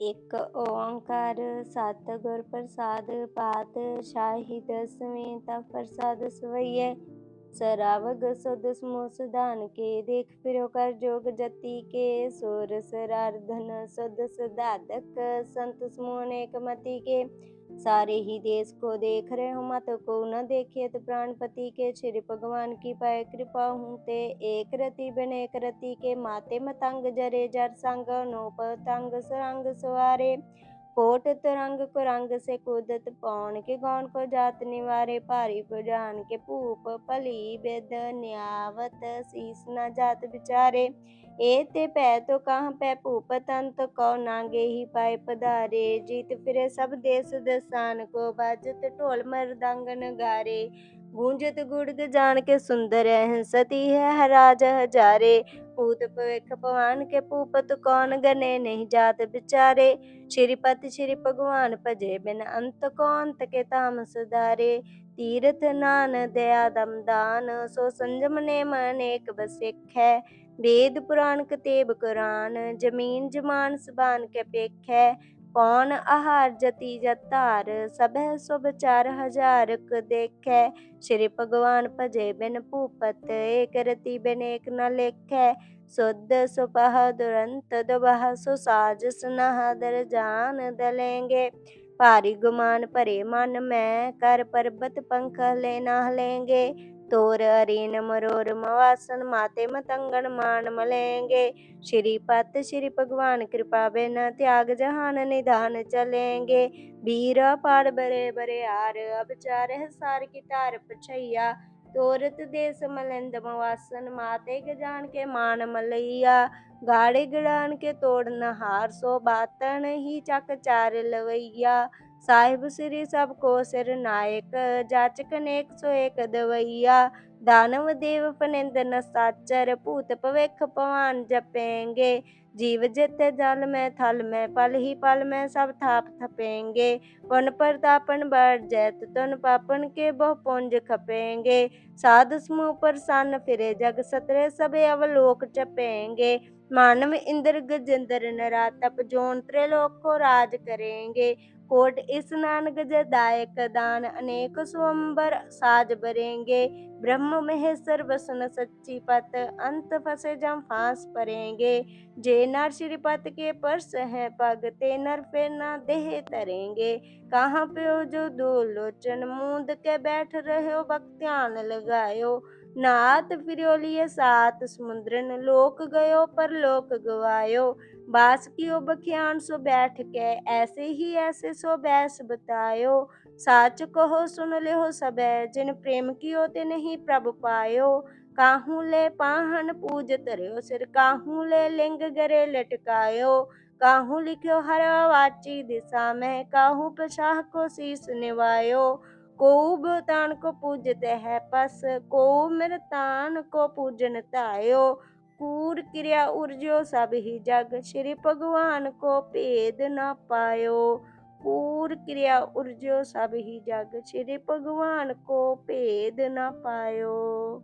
ਇੱਕ ਓੰਕਾਰ ਸਤਿਗੁਰ ਪ੍ਰਸਾਦ ਪਾਤ ਸ਼ਾਹੀ ਦਸਵੇਂ ਤਾ ਪ੍ਰਸਾਦ ਸਵਈਐ। ਸਰਾਵਗ ਸੁਧ ਸਮੂਹ ਸੁਧਾਨ ਕੇ ਦੇਖ ਫਿਰੋ ਕਰ ਜੋਗ ਜਤੀ ਕੇ। ਸੁਰ ਸਰਾਰਧਨ ਸੁਧ ਸੁਧਾਦਕ ਸੰਤ ਸਮੂਹ ਅਨੇਕ ਮਤੀ ਕੇ। सारे ही देश को देख रहे हो मत को न देखे तो प्राणपति के श्री भगवान की पाए कृपा हूँ ते एक रति बिन एक रति के माते मतंग जरे जर संग नो पतंग सरंग सवारे कोट तरंग कुरंग से कूदत पौन के गौन को जात निवारे भारी पुजान के भूप भली बिद न्यावत शीस न जात बिचारे ਏ ਤੇ ਭੈ ਤੋ ਕਾਹ ਪੈ ਭੂਪਤ ਅੰਤ ਕਉ ਨਾਂਗੇ ਹੀ ਪਾਏ ਪਧਾਰੇ। ਜੀਤ ਫਿਰੇ ਸਭ ਦੇਸ ਦਸਾਨ ਕੋ, ਬਾਜਤ ਢੋਲ ਮਰਦੰਗ ਨਗਾਰੇ ਗੂੰਜਤ ਗੁੜਗ ਜਾਣ ਕੇ ਸੁੰਦਰ ਹੈ ਸਤੀ ਹੈ ਹਰਾਜ ਹਜ਼ਾਰੇ। ਭੂਤ ਭਵਿਖ ਭਵਾਨ ਕੇ ਭੂਪਤ ਕੌਣ ਗਨੇ ਨਹੀਂ ਜਾਤ ਵਿਚਾਰੇ। ਸ਼੍ਰੀ ਪਤ ਸ਼੍ਰੀ ਭਗਵਾਨ ਭਜੇ ਬਿਨ ਅੰਤ ਕੌਣ ਤਕੇ ਤਾਮ ਸਦਾਰੇ ਤੀਰਥ ਨਾਨ ਦਇਆ ਦਮਦਾਨ ਸੋ ਸੰਜਮ ਨੇਮ ਅਨੇਕ ਬਸਿੱਖ ਹੈ ਵੇਦ ਪੁਰਾਣ ਕਤੇਬ ਕੁਰਾਨ, ਜਮੀਨ ਜਮਾਨ ਸਬਾਨ ਕੇ ਪੇਖੈ। ਕੌਣ ਆਹਾਰ ਜਤੀ ਜਤਾਰ ਸਭੈ ਸੁਭ ਚਾਰ ਹਜ਼ਾਰ ਕ ਦੇਖੈ। ਸ਼੍ਰੀ ਭਗਵਾਨ ਭਜੇ ਬਿਨ ਭੂਪਤ, ਏਕ ਰਤੀ ਬਿਨ ਏਕ ਨ ਲੇਖੈ। ਸੁਧ ਸੁਪਹ ਦੁਰੰਤ ਦੁਬਹ ਸੁਸਾਜ ਸੁਨਹ ਦਰ ਜਾਨ ਦਲੇਂਗੇ। ਭਾਰੀ ਗੁਮਾਨ ਭਰੇ ਮਨ ਮੈਂ, ਕਰ ਪਰਬਤ ਪੰਖ ਲੈ ਨਾ ਹਲੇਂਗੇ ਤੋਰ ਅਰੀਨ ਮਰੋਰ ਮਵਾਸਨ, ਮਾਤੇ ਮਤੰਗਣ ਮਾਨ ਮਲੇਂਗੇ। ਸ਼੍ਰੀ ਪਤ, ਸ਼੍ਰੀ ਭਗਵਾਨ, ਕਿਰਪਾ ਬਿਨ ਤਿਆਗ ਜਹਾਨ ਨਿਧਾਨ ਚਲੇਂਗੇ। ਵੀਰ ਪਾੜ ਬਰੇ ਬਰੇ ਆਰ, ਅਬਚਾਰ ਸਾਰ ਕੀ ਧਾਰ ਪਛਈਆ। ਤੋਰਤ ਦੇਸ ਮਲੰਦ ਮਵਾਸਨ, ਮਾਤੇ ਗਜਾਨ ਕੇ ਮਾਨ ਮਲਈਆ। ਗਾੜੇ ਗੜਾਨ ਕੇ ਤੋੜਨ ਹਾਰ ਸੋ ਬਾਤਨ ਹੀ ਚੱਕ ਚਾਰ ਲਵਈਆ। ਸਾਹਿਬ ਸ੍ਰੀ ਸਭ ਕੋ ਸਿਰ ਨਾਇਕ ਜਾਚਕ ਨੇਕ ਸੋ ਏਕ ਦਵਈਆ ਦਾਨਵ ਦੇਵ ਫਨਿੰਦ ਨਸਾਚਰ ਭੂਤ ਭਵਿਖ ਭਵਾਨ ਜਪੇਂਗੇ ਜੀਵ ਜਿਤ ਜਲ ਮੈਂ ਥਲ ਮੈਂ ਪਲ ਹੀ ਪਲ ਮੈਂ ਸਭ ਥਾਪ ਥਪੇਂਗੇ ਪੁਨ ਪ੍ਰਤਾਪਨ ਬੜ ਜੈਤ ਤੁਨ ਪਾਪਨ ਕੇ ਬਹੁ ਪੁੰਜ ਖਪੇਂਗੇ ਸਾਧ ਸਮੂਹ ਪ੍ਰਸੰਨ ਫਿਰੇ ਜਗ ਸਤਰੇ ਸਭੇ ਅਵਲੋਕ ਚਪੇਂਗੇ ਮਾਨਵ ਇੰਦਰ ਗਜਿੰਦਰ ਨਰਾ ਤਪ ਜੋਨ ਤ੍ਰਿਲੋਕ ਕੋ ਰਾਜ ਕਰੇਂਗੇ ਕੋਟ ਇਸ ਨਾਨਕ ਜਦਾਇਕ ਦਾਨ ਅਨੇਕ ਸੁਅੰਬਰ ਸਾਜ ਬਰੇਂਗੇ ਬ੍ਰਹਮ ब्रह्म महेश्वर बसन सच्ची पत, अंत फसे जम फांस परेंगे। जे नर श्रीपत के पर्स है पग, ते नर पे न देह तरेंगे। कहाँ पे हो जो दो लोचन मूंद के बैठ रहे हो ध्यान लगायो। नाथ फिरोलिए सात समुद्रन, लोक गयो पर लोक गवायो। बास कियो बखियान, सो बैठ के ऐसे ही ऐसे सो बैस बतायो। साच कहो सुन ले हो सबे जिन प्रेम कियो ते नहीं प्रभ पायो काहू ले पाहन पूज तरियो सिर काहू ले लिंग गरे लटकायो काहू लिखियो हर वाची दिशा में काहू पशाह को शीस निवायो को भूतान को पूजते है पस को मृतान को पूजन तायो कूर क्रिया उर्जो सब ही जग श्री भगवान को भेद न पायो ਪੂਰ ਕਿਰਿਆ ਉਰਜੋ ਸਭ ਹੀ ਜਗ ਛੇਰੇ ਭਗਵਾਨ ਕੋ ਭੇਦ ਨਾ ਪਾਇਓ।